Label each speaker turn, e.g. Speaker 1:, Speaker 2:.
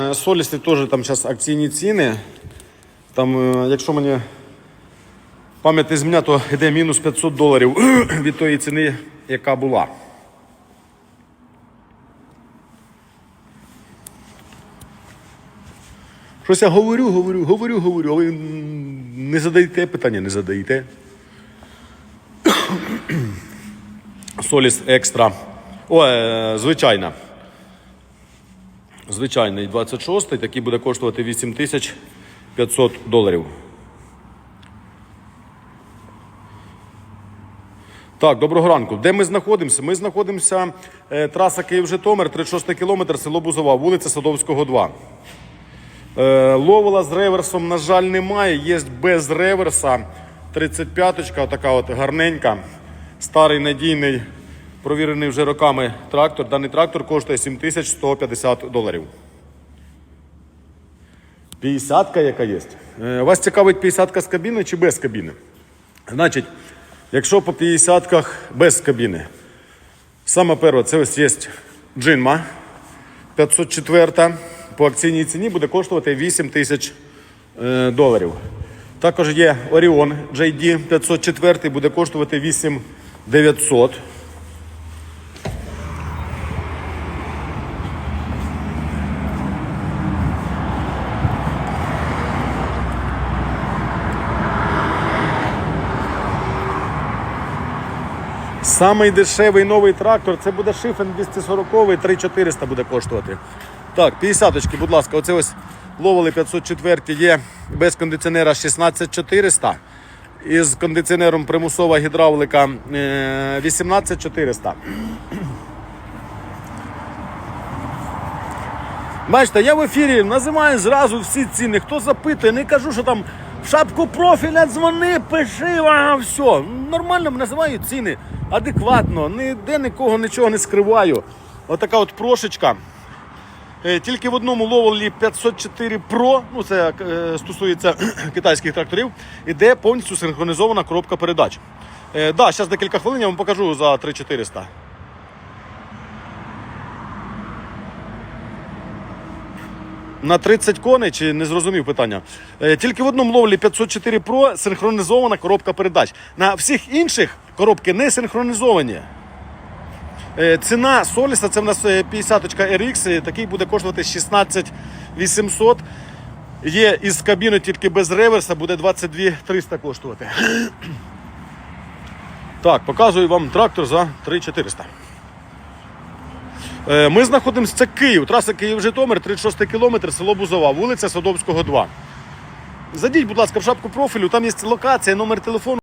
Speaker 1: Е, Солісти теж там зараз акційні ціни. Там, е, якщо мені пам'ять не зміня, то йде мінус 500 доларів від тої ціни, яка була. Щось я говорю, говорю, говорю, говорю, а ви не задаєте питання, не задаєте. Соліс екстра. О, е, звичайна. Звичайний 26-й, такий буде коштувати 8500 доларів. Так, доброго ранку. Де ми знаходимося? Ми знаходимося е, траса Київ-Житомир, 36 кілометр, село Бузова, вулиця Садовського, 2. Е, ловила з реверсом, на жаль, немає. Є без реверса. 35-ка, така от гарненька. Старий надійний, провірений вже роками трактор. Даний трактор коштує 7150 доларів. 50-ка яка є. Е, Вас цікавить 50-ка з кабіни чи без кабіни? Значить, якщо по 50-ках без кабіни, саме перше, це ось є джинма 504 по акційній ціні буде коштувати 8 тисяч е, доларів. Також є Orion JD 504 буде коштувати 8 Самий дешевий новий трактор це буде шифен 240 3400 буде коштувати. Так, 50-очки, будь ласка, оце ось ловили 504 є без кондиціонера 16400. Із кондиціонером примусова гідравлика е, 18400. Бачите, я в ефірі називаю зразу всі ціни. Хто запитує, не кажу, що там в шапку профіля дзвони, пиши, а все. Нормально називаю ціни адекватно, ніде нікого нічого не скриваю. Отака от прошечка. Е, Тільки в одному ловолі 504 Pro, ну це е, стосується китайських тракторів, іде повністю синхронізована коробка передач. Е, да, зараз декілька хвилин я вам покажу за 3400. На 30 коней чи не зрозумів питання. Е, Тільки в одному ловлі 504 Pro синхронізована коробка передач. На всіх інших коробки не синхронізовані. Е, Ціна Соліса це в нас е, 50 RX, е, такий буде коштувати 16 800. Є із кабіни тільки без реверса, буде 22 300 коштувати. Так, показую вам трактор за 3400. Е, Ми знаходимося це Київ, траса Київ-Житомир, 36 кілометр, село Бузова, вулиця Садовського, 2. Зайдіть, будь ласка, в шапку профілю, там є локація, номер телефону.